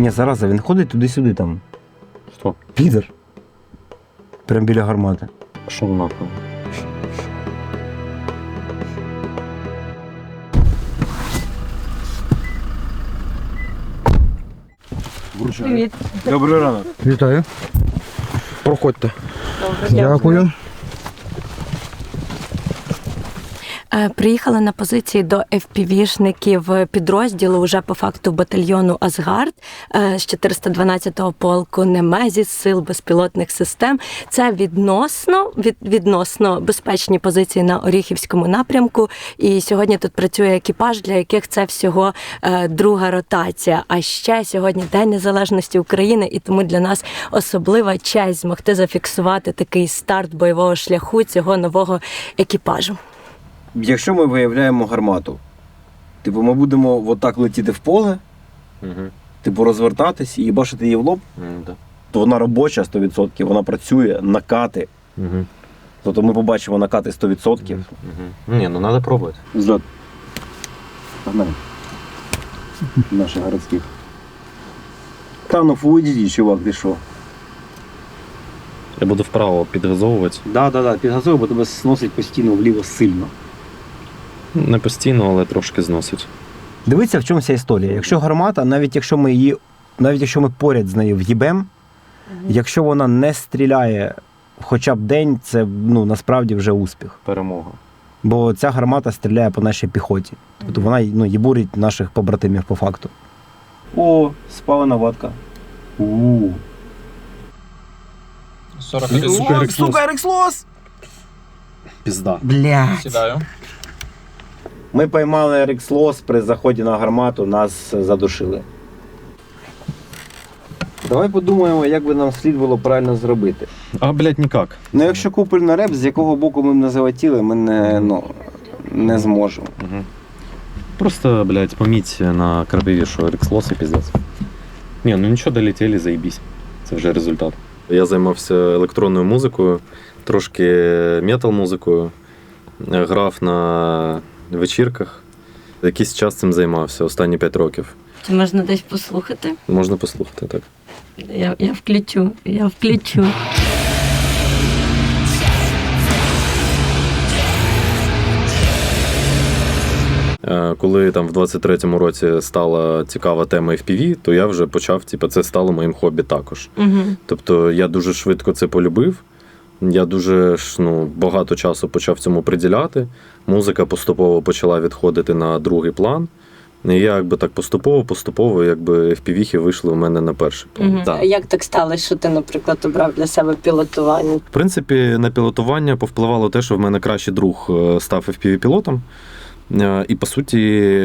Ні, зараза, він ходить туди-сюди там. Хто? Підер. Прям біля гармати. Що нахуй? Привіт. Добрий ранок. Вітаю. Проходьте. Добре, Дякую. Е, Приїхала на позиції до FPV-шників підрозділу уже по факту батальйону Асгард е, з 412-го полку Немезіс сил безпілотних систем. Це відносно від, відносно безпечні позиції на Оріхівському напрямку. І сьогодні тут працює екіпаж, для яких це всього е, друга ротація. А ще сьогодні День Незалежності України, і тому для нас особлива честь змогти зафіксувати такий старт бойового шляху цього нового екіпажу. Якщо ми виявляємо гармату, типу ми будемо отак летіти в поле, Угу. типу розвертатись і бачити її в лоб, Да. то вона робоча 100%, вона працює, накати. Угу. Тобто ми побачимо накати 100%. Угу. Ні, ну треба пробувати. Зльот. Погнали. Наших городських. Та ну фуді, чувак, ти що? Я буду вправо підгазовувати. Да, да, да, підгазуй, бо тебе сносить постійно вліво сильно. Не постійно, але трошки зносить. Дивіться, в чому ця історія. Якщо гармата, навіть якщо ми її, навіть якщо ми поряд з нею в'їбем, якщо вона не стріляє хоча б день, це ну насправді вже успіх. Перемога. Бо ця гармата стріляє по нашій піхоті. Тобто вона ну, їбурить наших побратимів по факту. О, спалена ватка. У. 41 Сука. Сука, Ерикслос! Пізда. Блядь. Сідаю. Ми поймали Ерикслос при заході на гармату, нас задушили. Давай подумаємо, як би нам слід було правильно зробити. А, блядь, ніяк. Ну, якщо купольний реп, з якого боку ми б не залетіли, ми не, ну, не зможемо. Угу. Просто, блядь, поміть на крапиві, що рекслос і піздець. Ні, ну нічого долетіли, заїбісь. Це вже результат. Я займався електронною музикою, трошки метал-музикою, грав на вечірках. Якийсь час цим займався, останні 5 років. Чи можна десь послухати? Можна послухати так. Я, я включу, я включу. Е, Коли там в 23-му році стала цікава тема FPV, то я вже почав, типу, це стало моїм хобі також. Угу. Тобто я дуже швидко це полюбив. Я дуже ж, ну, багато часу почав цьому приділяти. Музика поступово почала відходити на другий план. І я якби так поступово-поступово, якби FPV-хи вийшли у мене на перший план. Угу. Так. Як так сталося, що ти, наприклад, обрав для себе пілотування? В принципі, на пілотування повпливало те, що в мене кращий друг е, став FPV-пілотом. Е, І по суті,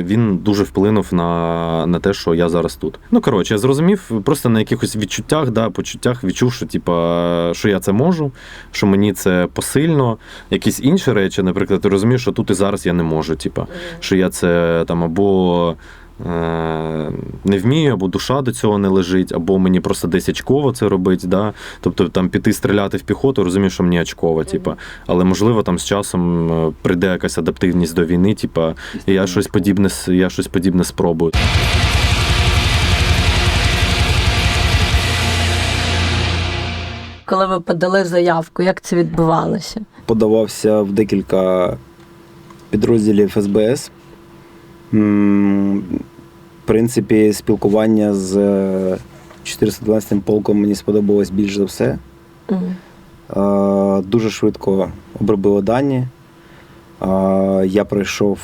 він дуже вплинув на, на те, що я зараз тут. Ну коротше, я зрозумів просто на якихось відчуттях, да, почуттях відчув, що типа, що я це можу, що мені це посильно. Якісь інші речі, наприклад, ти розумієш, що тут і зараз я не можу. Типа, що я це там або. Е, Не вмію, або душа до цього не лежить, або мені просто десь очково це робить. Да? Тобто там піти стріляти в піхоту, розумію, що мені очково, типа. Але можливо там з часом е, прийде якась адаптивність до війни, типа, і я щось подібне, я щось подібне спробую. Коли ви подали заявку, як це відбувалося? Подавався в декілька підрозділів СБС. В принципі, спілкування з е, 412 полком мені сподобалось більш за все. Угу. Е, Дуже швидко обробили дані. Е, Я пройшов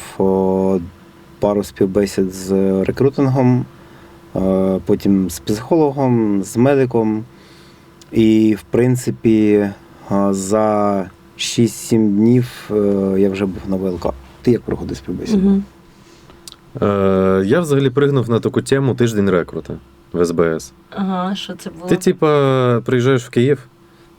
пару співбесід з рекрутингом, е, потім з психологом, з медиком. І, в принципі, е, за 6-7 днів е, я вже був на ВЛК. Ти як проходив співбесіду? Угу. Е, я взагалі пригнув на таку тему тиждень рекрута в СБС. Ага, що це було? Ти, типа, приїжджаєш в Київ,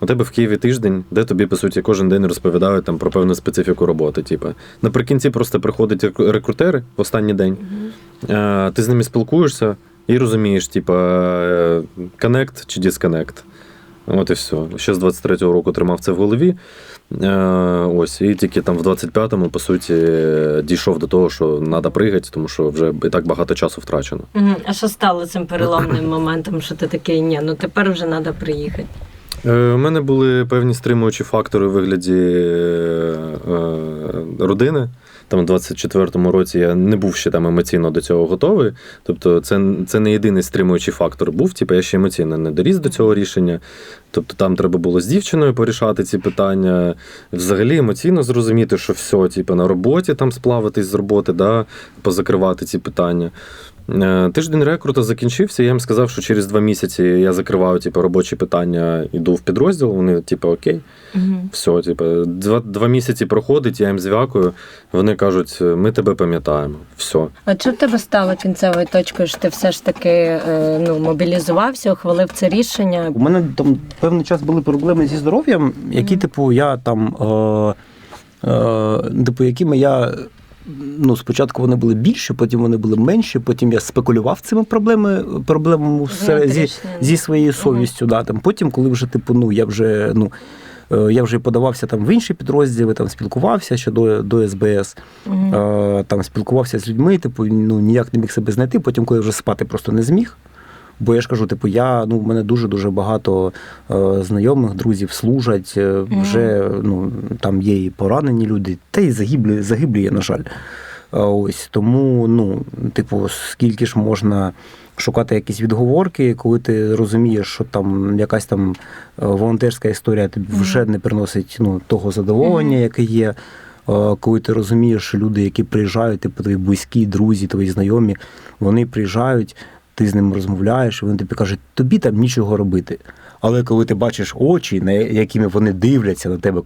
у тебе в Києві тиждень, де тобі, по суті, кожен день розповідають там про певну специфіку роботи. Типа. Наприкінці просто приходять рекрутери в останній день, е, ти з ними спілкуєшся і розумієш, типа, connect чи disconnect. От і все. Ще з 23-го року тримав це в голові. Е, ось, і тільки там в 25-му, по суті, дійшов до того, що треба пригати, тому що вже і так багато часу втрачено. А що стало цим переломним моментом, що ти такий, ні, ну тепер вже треба приїхати? Е, У мене були певні стримуючі фактори у вигляді е, родини. Там в 24-му році я не був ще там емоційно до цього готовий. Тобто, це, це не єдиний стримуючий фактор був. Типу, я ще емоційно не доріс до цього рішення. Тобто там треба було з дівчиною порішати ці питання, взагалі емоційно зрозуміти, що все, типу, на роботі там сплавитись з роботи, да, позакривати ці питання. Е, Тиждень рекрута закінчився. Я їм сказав, що через два місяці я закриваю типу, робочі питання, йду в підрозділ. Вони, типу, окей, Мгм. все, типу, два, два місяці проходить, я їм зв'якую. Вони кажуть, ми тебе пам'ятаємо. Все. А що в тебе стало кінцевою точкою, що ти все ж таки е, ну, мобілізувався, ухвалив це рішення? У мене там певний час були проблеми зі здоров'ям, які, Мгм. типу, я там. Е, е, типу, якими я. Ну, спочатку вони були більші, потім вони були менші, потім я спекулював цими проблеми, проблемами зі, зі своєю совістю. Да, там. Потім, коли вже, типу, ну, я вже, ну, е, я вже подавався там в інші підрозділи, там спілкувався ще до, до СБС, Мгм. е, там спілкувався з людьми, типу, ну, ніяк не міг себе знайти. Потім, коли вже спати просто не зміг. Бо я ж кажу, типу, я ну в мене дуже дуже багато е, знайомих, друзів служать. е, Вже ну там є і поранені люди, та й загиблі, загиблі є, на жаль. Е, Ось тому, ну, типу, скільки ж можна шукати якісь відговорки, коли ти розумієш, що там якась там е, волонтерська історія тобі вже не приносить ну, того задоволення, яке є. Е, Коли ти розумієш, що люди, які приїжджають, типу твої близькі, друзі, твої знайомі, вони приїжджають, ти з ними розмовляєш, і вони тобі кажуть, тобі там нічого робити. Але коли ти бачиш очі, на якими вони дивляться на тебе,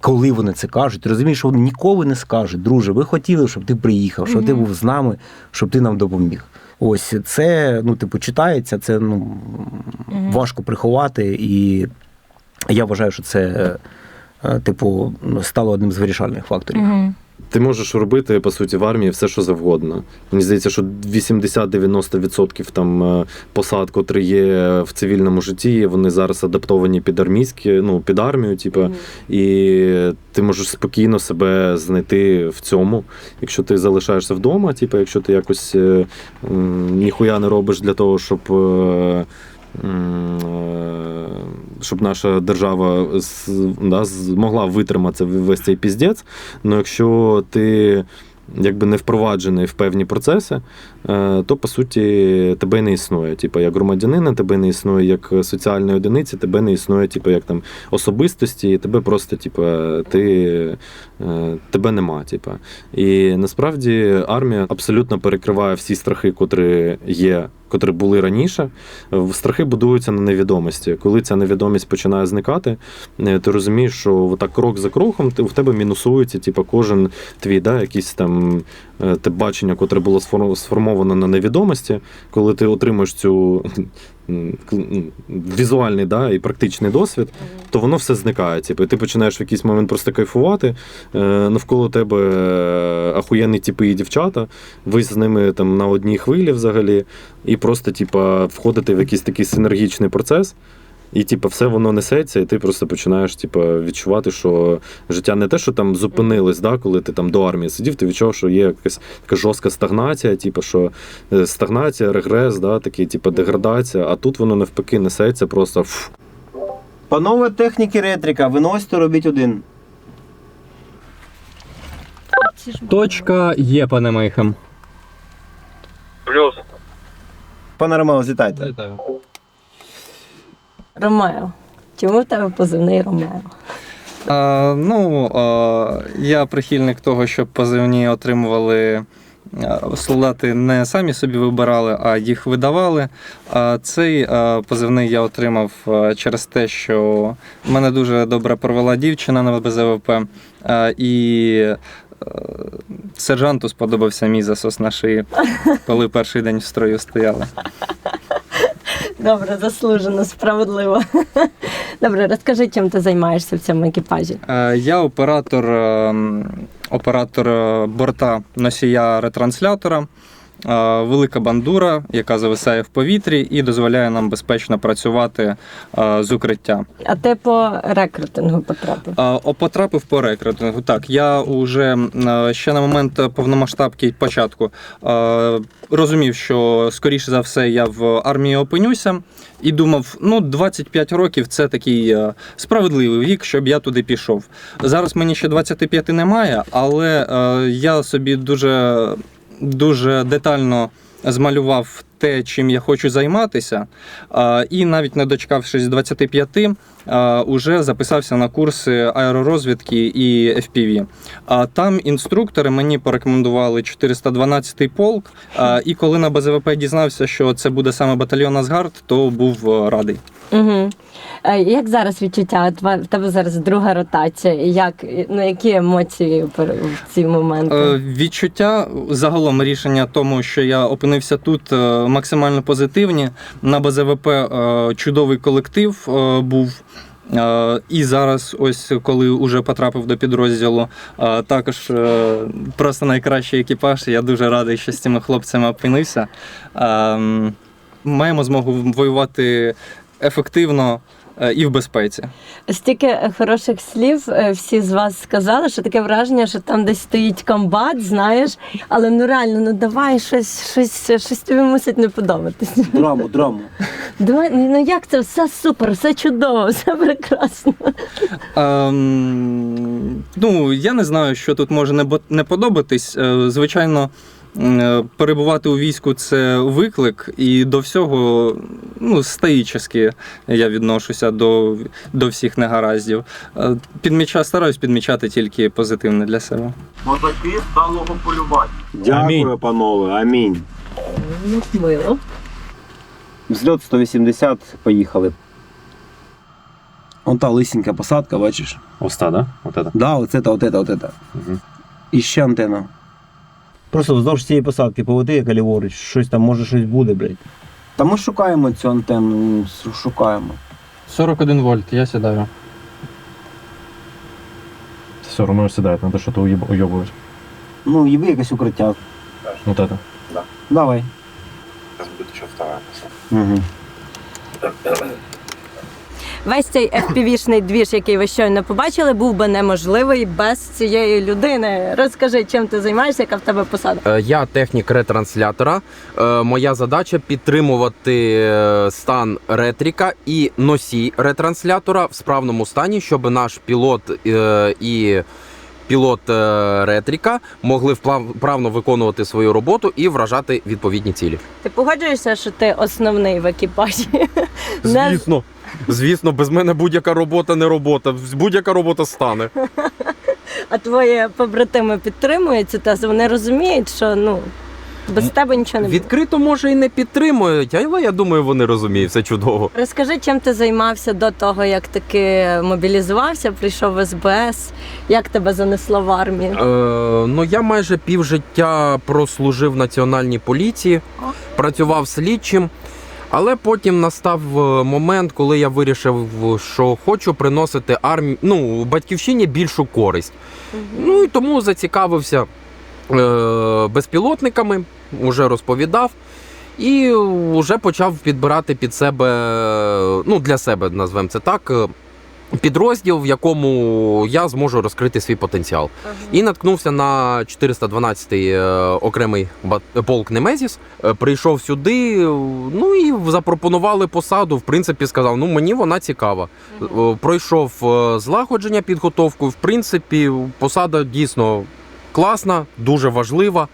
коли вони це кажуть, ти розумієш, що вони ніколи не скажуть, друже, ви хотіли, щоб ти приїхав, щоб ти був з нами, щоб ти нам допоміг. Ось це, ну, типу, читається, це ну, Мгм. важко приховати, і я вважаю, що це, е, типу, ну, стало одним з вирішальних факторів. Мгм. Ти можеш робити по суті в армії все, що завгодно. Мені здається, що 80-90% там е, посад, котрі є в цивільному житті, вони зараз адаптовані під армійські, ну під армію, типу, Мгм. і ти можеш спокійно себе знайти в цьому. Якщо ти залишаєшся вдома, типу, якщо ти якось е, ніхуя не робиш для того, щоб. Е, Щоб наша держава да, змогла витримати весь цей піздець. Ну якщо ти якби не впроваджений в певні процеси, е, то по суті тебе не існує. Типу, як громадянина, тебе не існує як соціальної одиниці, тебе не існує, типу, як там особистості, і тебе просто, типу, ти е, тебе нема. Типу. І насправді армія абсолютно перекриває всі страхи, котрі є. Котрі були раніше, страхи будуються на невідомості. Коли ця невідомість починає зникати, е, ти розумієш, що так крок за кроком в тебе мінусується, типу, кожен твій да, якісь там е, те бачення, котре було сформ- сформовано на невідомості, коли ти отримуєш цю візуальний да, і практичний досвід, то воно все зникає. Типу, і ти починаєш в якийсь момент просто кайфувати. Е, навколо тебе е, ахуєнні типи і дівчата, ви з ними там на одній хвилі взагалі, і просто, типу, входите в якийсь такий синергічний процес. І, типу, все воно несеться, і ти просто починаєш типу, відчувати, що життя не те, що там зупинилось, да, коли ти там до армії сидів, ти відчув, що є якась така жорстка стагнація, типу, що е, стагнація, регрес, да, такий, типу, деградація, а тут воно навпаки несеться просто. Фу. Панове техніки ретрика, виносьте, робіть один. Точка є, пане Мейхем. Плюс. Пане Ромео, зітайте. Ромео. Чому в тебе позивний Ромео? А, ну, а, я прихильник того, щоб позивні отримували солдати не самі собі вибирали, а їх видавали. Цей позивний я отримав через те, що мене дуже добре провела дівчина на БЗВП. І сержанту сподобався мій засос на шиї, коли перший день в строю стояли. Добре, заслужено, справедливо. Добре, розкажи, чим ти займаєшся в цьому екіпажі. Е, Я оператор, ем, оператор е, борта носія ретранслятора. Велика бандура, яка зависає в повітрі і дозволяє нам безпечно працювати з укриття. А ти по рекрутингу потрапив? О, Потрапив по рекрутингу. Так, я вже ще на момент повномасштабки початку розумів, що скоріше за все я в армії опинюся, і думав, ну 25 років це такий е, справедливий вік, щоб я туди пішов. Зараз мені ще 25 немає, але е, я собі дуже, дуже детально змалював те, чим я хочу займатися, і навіть не дочекавшись 25, е, уже записався на курси аеророзвідки і FPV. А там інструктори мені порекомендували 412 полк. І коли на БЗВП дізнався, що це буде саме батальйон Асгард, то був е, радий. Угу. Як зараз відчуття? От В тебе зараз друга ротація. Як, ну, які емоції в ці моменти? Е, Відчуття загалом рішення тому, що я опинився тут, е, максимально позитивні. На БЗВП е, чудовий колектив був. І зараз, ось коли вже потрапив до підрозділу, також просто найкращий екіпаж. Я дуже радий, що з цими хлопцями опинився. Ем, Маємо змогу воювати ефективно і в безпеці. Стільки хороших слів е, всі з вас сказали, що таке враження, що там десь стоїть комбат, знаєш, але ну реально, ну давай щось, щось, щось тобі мусить не подобатись. Драму, драму. Давай, ну як це все супер, все чудово, все прекрасно. Ем, ну, я не знаю, що тут може не, не подобатись. Е, Звичайно, е, перебувати у війську це виклик, і до всього ну, стоїчески я відношуся до, до всіх негараздів. Е, Підміча, стараюсь підмічати тільки позитивне для себе. Козаки сталого полювання. Дякую, панове. Амінь. Ну, мило. Взльот 180, поїхали. Вон та лисенька посадка, бачиш? Оста, да? Вот это. Да, оце та, оце та, оце та. Мгм. І ще антенна. Просто вздовж цієї посадки полети, як ліворуч, щось там, може щось буде, блядь. Та ми шукаємо цю антенну, шукаємо. 41 вольт, я сідаю. Все, Ромео сідає, треба щось уйобувати. Ну, їби якесь укриття. Вот это. Давай. Угу. Весь цей FPV-шний двіж, який ви щойно побачили, був би неможливий без цієї людини. Розкажи, чим ти займаєшся, яка в тебе посада? Е, Я технік ретранслятора. Е, Моя задача підтримувати е, стан ретріка і носій ретранслятора в справному стані, щоб наш пілот і пілот е, ретріка могли вправно виконувати свою роботу і вражати відповідні цілі. Ти погоджуєшся, що ти основний в екіпажі? Звісно, звісно, без мене будь-яка робота не робота. Будь-яка робота стане. А твої побратими підтримують цю тезу. Вони розуміють, що ну без тебе нічого не буде. Відкрито може і не підтримують, але я думаю, вони розуміють все чудово. Розкажи, чим ти займався до того, як таки мобілізувався, прийшов в СБС, як тебе занесло в армію? Е, ну я майже півжиття прослужив в національній поліції, працював слідчим. Але потім настав е, момент, коли я вирішив, що хочу приносити армі... ну, батьківщині більшу користь. Ну і тому зацікавився е, безпілотниками, вже розповідав. І вже почав підбирати під себе, ну для себе назвемо це так, е, підрозділ, в якому я зможу розкрити свій потенціал. І наткнувся на 412-й е, окремий полк Немезіс. Е, Прийшов сюди, ну і запропонували посаду. В принципі, сказав, ну мені вона цікава. Е, Пройшов злагодження підготовку. В принципі, посада дійсно класна, дуже важлива.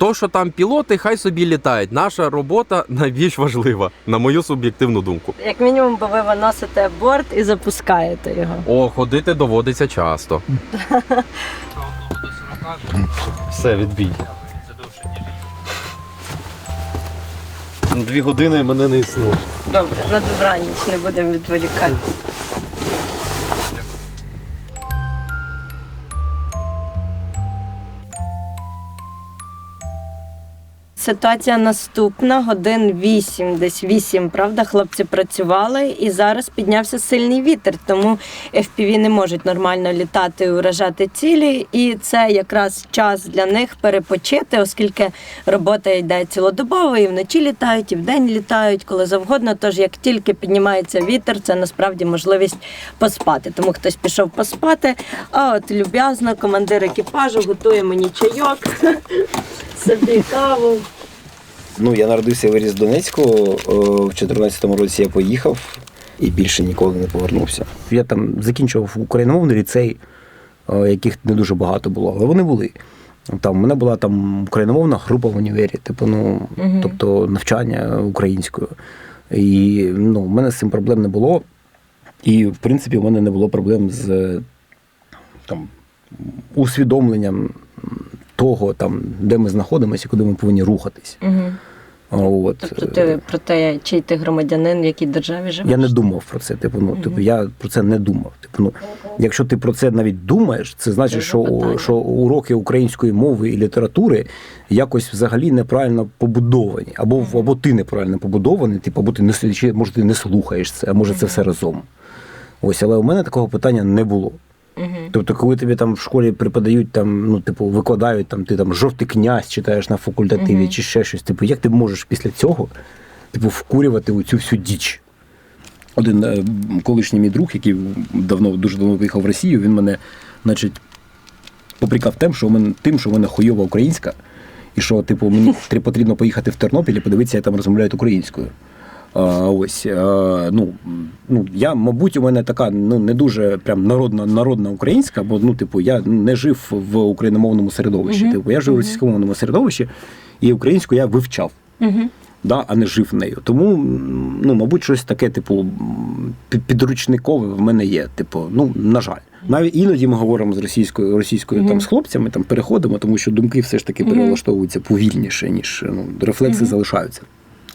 То, що там пілоти, хай собі літають. Наша робота найбільш важлива, на мою суб'єктивну думку. Як мінімум, бо ви виносите борт і запускаєте його. О, ходити доводиться часто. Все, відбій. Дві години мене не існує. Добре, на добраніч не будемо відволікати. Ситуація наступна. Годин вісім, десь вісім, правда, хлопці працювали, і зараз піднявся сильний вітер, тому FPV не можуть нормально літати і уражати цілі. І це якраз час для них перепочити, оскільки робота йде цілодобово, і вночі літають, і вдень літають, коли завгодно. Тож як тільки піднімається вітер, це насправді можливість поспати. Тому хтось пішов поспати. А от люб'язно командир екіпажу готує мені чайок, собі каву. Ну, я народився і виріс в Донецьку. Е, В 14-му році я поїхав і більше ніколи не повернувся. Я там закінчував україномовний ліцей, е, яких не дуже багато було, але вони були. Там у мене була там україномовна група в універі, типу, ну, Мгм. тобто навчання українською. І ну, в мене з цим проблем не було. І, в принципі, у мене не було проблем з там, усвідомленням того, там, де ми знаходимося і куди ми повинні рухатись. Угу. От. Тобто ти про те, чий ти громадянин, в якій державі живеш? Я не думав про це. Типу, ну, типу, я про це не думав. Типу, ну, якщо ти про це навіть думаєш, це значить, що, що уроки української мови і літератури якось взагалі неправильно побудовані. Або, або ти неправильно побудований, типу, або ти не може, ти не слухаєш це, а може це все разом. Ось, але у мене такого питання не було. Угу. Тобто, коли тобі там в школі преподають, там, ну, типу, викладають, там, ти там жовтий князь читаєш на факультативі чи ще щось, типу, як ти можеш після цього типу, вкурювати оцю всю діч? Один е, колишній мій друг, який давно, дуже давно виїхав в Росію, він мене, значить, попрікав тим, що у мене, тим, що у мене хуйова українська, і що, типу, мені потрібно поїхати в Тернопіль і подивитися, як там розмовляють українською. Ось, ну, ну, я, мабуть, у мене така ну, не дуже прям народна, народна українська, бо ну, типу, я не жив в україномовному середовищі. Мгм. Типу, я жив у Мгм. російськомовному середовищі, і українську я вивчав Угу. да, а не жив нею. Тому, ну, мабуть, щось таке, типу, підручникове в мене є. Типу, ну, на жаль. Навіть іноді ми говоримо з російською російською там з хлопцями, там переходимо, тому що думки все ж таки Мгм. перелаштовуються повільніше, ніж ну, рефлекси Мгм. залишаються.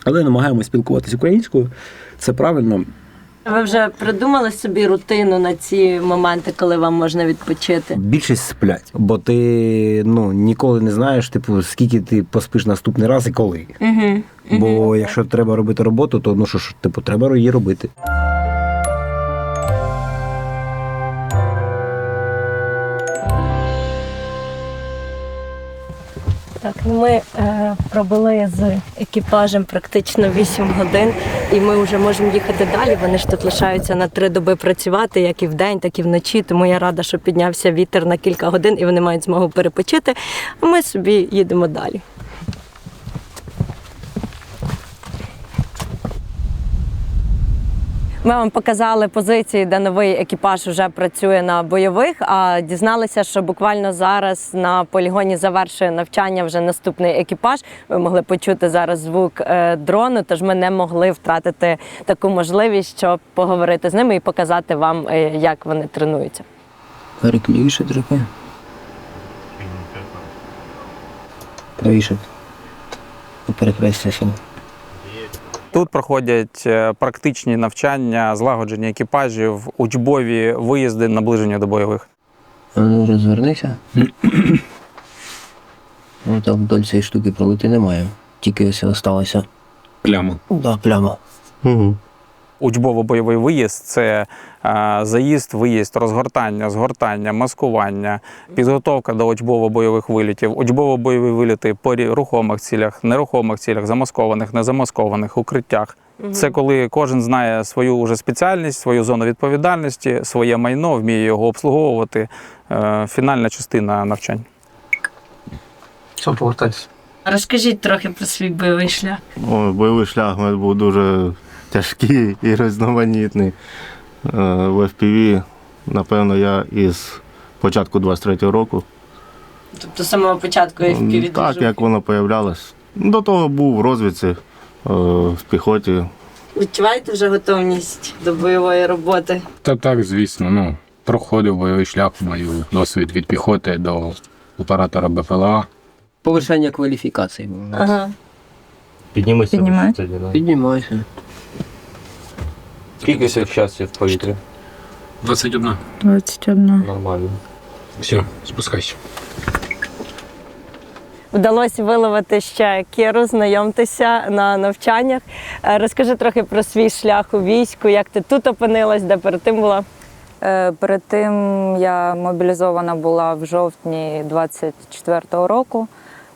Але намагаємося спілкуватися українською. Це правильно. Ви вже придумали собі рутину на ці моменти, коли вам можна відпочити? Більшість сплять, бо ти ну, ніколи не знаєш, типу, скільки ти поспиш наступний раз і коли. Угу. Бо якщо треба робити роботу, то ну що ж, типу, треба її робити. Ми е, пробули з екіпажем практично 8 годин, і ми вже можемо їхати далі. Вони ж тут лишаються на три доби працювати, як і вдень, так і вночі. Тому я рада, що піднявся вітер на кілька годин і вони мають змогу перепочити. А ми собі їдемо далі. Ми вам показали позиції, де новий екіпаж вже працює на бойових. А дізналися, що буквально зараз на полігоні завершує навчання вже наступний екіпаж. Ви могли почути зараз звук е, дрону, тож ми не могли втратити таку можливість, щоб поговорити з ними і показати вам, е, як вони тренуються. Переклюєш трохи. Правіше. Перекрестися. Тут проходять е, практичні навчання, злагодження екіпажів, учбові виїзди, наближення до бойових. Ну, розвернися. ну там вдоль цієї штуки пролити немає. Тільки ось осталося. Пляма. Да, пляма. Угу. Учбово-бойовий виїзд це е, заїзд, виїзд, розгортання, згортання, маскування, підготовка до учбово-бойових вилітів, учбово-бойові виліти по рухомих цілях, нерухомих цілях, замаскованих, незамаскованих, укриттях. Це коли кожен знає свою уже спеціальність, свою зону відповідальності, своє майно, вміє його обслуговувати. Е, Фінальна частина навчань. Все, повертайся. Розкажіть трохи про свій бойовий шлях. Ой, бойовий шлях у мене був дуже тяжкий і різноманітний. Е, В FPV, напевно, я із початку 23-го року. Тобто з самого початку М, Так, як воно появлялось. До того був в розвідці, е, в піхоті. Відчуваєте вже готовність до бойової роботи? Та так, звісно, ну, проходив бойовий шлях, маю досвід від піхоти до оператора БПЛА. Повершення кваліфікації. Ага. Піднімайся. Піднімай. Піднімайся. Скільки часів в повітрі? 21. 21. Нормально. Все, спускайся. вдалося виловити ще Кіру, знайомтеся на навчаннях. Е, Розкажи трохи про свій шлях у війську, як ти тут опинилась, де перед тим була. Е, Перед тим я мобілізована була в жовтні 24-го року.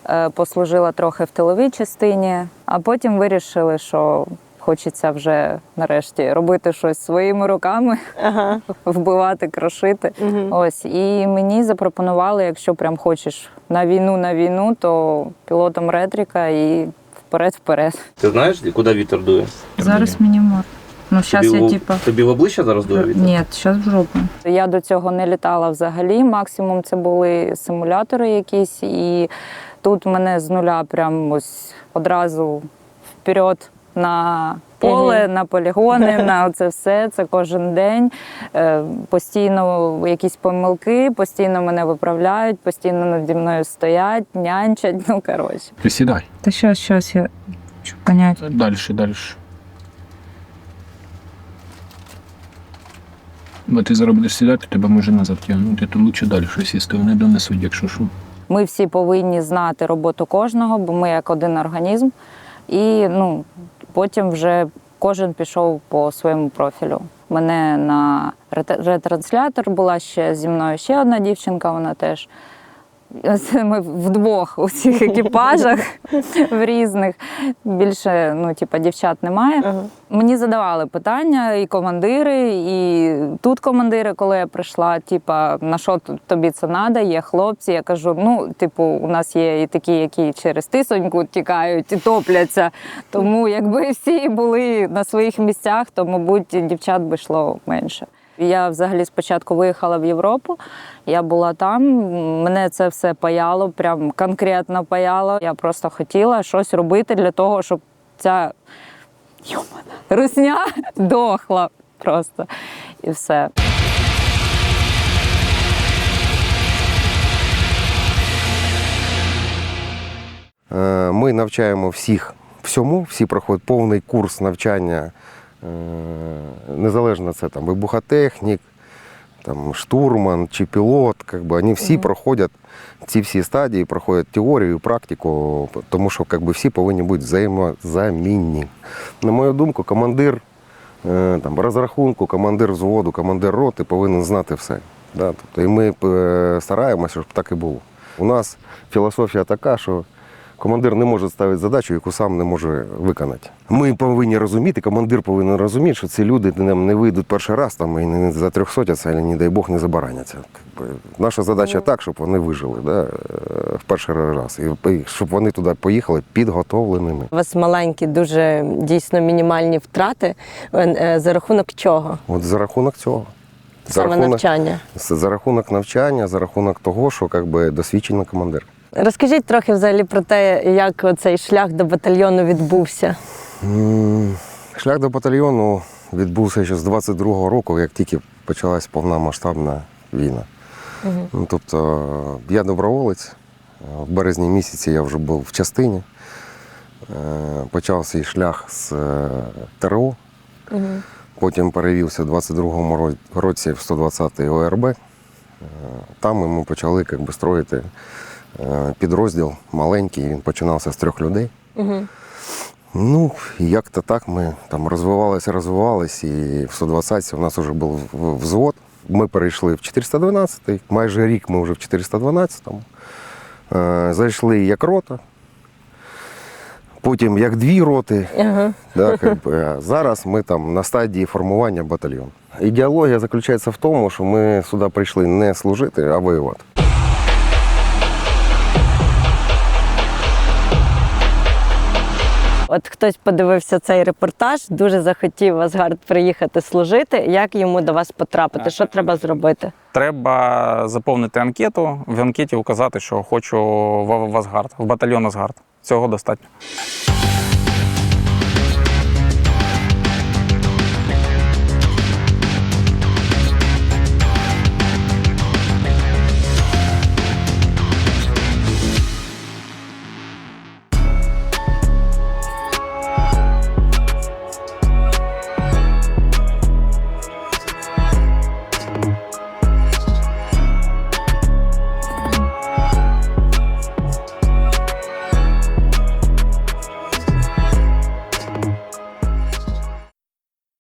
Е, Послужила трохи в тиловій частині, а потім вирішили, що хочеться вже нарешті робити щось своїми руками, Ага. вбивати, крошити. Угу. Ось і мені запропонували, якщо прям хочеш на війну на війну, то пілотом ретріка і вперед-вперед. Ти знаєш, куди вітер дує? Зараз мені мор. Ну, зараз я типа. Тобі в обличчя зараз дує вітер? Ні, зараз в жопу. Я до цього не літала взагалі. Максимум це були симулятори якісь, і тут мене з нуля прям ось одразу вперед на поле, на полігони, на це все. Це кожен день. Е, Постійно якісь помилки, постійно мене виправляють, постійно наді мною стоять, нянчать. Ну коротше. Присідай. Та щас, щас я хочу понять. Далі, далі. Бо ти зараз будеш сідати, тебе може назад тягнути, то лучше далі сісти, вони донесуть, якщо що. Ми всі повинні знати роботу кожного, бо ми як один організм. І ну, потім вже кожен пішов по своєму профілю. Мене на ретранслятор була ще зі мною ще одна дівчинка, вона теж. Це Ми вдвох у цих екіпажах в різних. Більше ну, типа, дівчат немає. Ага. Мені задавали питання і командири, і тут командири, коли я прийшла, типа, на що тобі це треба, є хлопці. Я кажу, ну, типу, у нас є і такі, які через тисоньку тікають і топляться. Тому якби всі були на своїх місцях, то, мабуть, дівчат би йшло менше. Я взагалі спочатку виїхала в Європу, я була там, мене це все паяло, прям конкретно паяло. Я просто хотіла щось робити для того, щоб ця Йомана. Русня дохла просто. І все. Е, Ми навчаємо всіх всьому, всі проходять повний курс навчання, незалежно це там вибухотехнік, там, штурман чи пілот, как бы, вони всі проходять ці всі стадії, проходять теорію, практику, тому що как бы, всі повинні бути взаємозамінні. На мою думку, командир е, там, розрахунку, командир взводу, командир роти повинен знати все. Да? Тобто, і ми е, стараємося, щоб так і було. У нас філософія така, що командир не може ставити задачу, яку сам не може виконати. Ми повинні розуміти, командир повинен розуміти, що ці люди не, не вийдуть перший раз там і не за трьохсотяться, і, не дай Бог, не забараняться. Наша задача так, щоб вони вижили да, е, в перший раз, і щоб вони туди поїхали підготовленими. У вас маленькі, дуже дійсно мінімальні втрати. Е, За рахунок чого? От за рахунок цього. За Саме рахунок, навчання. за рахунок навчання, за рахунок того, що как би, досвідчений командир. Розкажіть трохи взагалі про те, як цей шлях до батальйону відбувся. Шлях до батальйону відбувся ще з 22-го року, як тільки почалась повномасштабна війна. Ну, тобто я доброволець. В березні місяці я вже був в частині. Е, Почав свій шлях з е, ТРО. Потім перевівся в 22-му році в 120-й ОРБ. Е, Там ми почали як би, строїти підрозділ маленький, він починався з трьох людей. Угу. Ну, як-то так ми там розвивалися, розвивалися, і в 120 у нас вже був взвод. Ми перейшли в 412-й, майже рік ми вже в 412-му. Е, Зайшли як рота, потім як дві роти. Ага. Би. А Зараз ми там на стадії формування батальйону. Ідеологія заключається в тому, що ми сюди прийшли не служити, а воювати. От хтось подивився цей репортаж, дуже захотів в Асгард приїхати служити. Як йому до вас потрапити? Що треба зробити? Треба заповнити анкету, в анкеті указати, що хочу в в Асгард, в батальйон Асгард. Цього достатньо.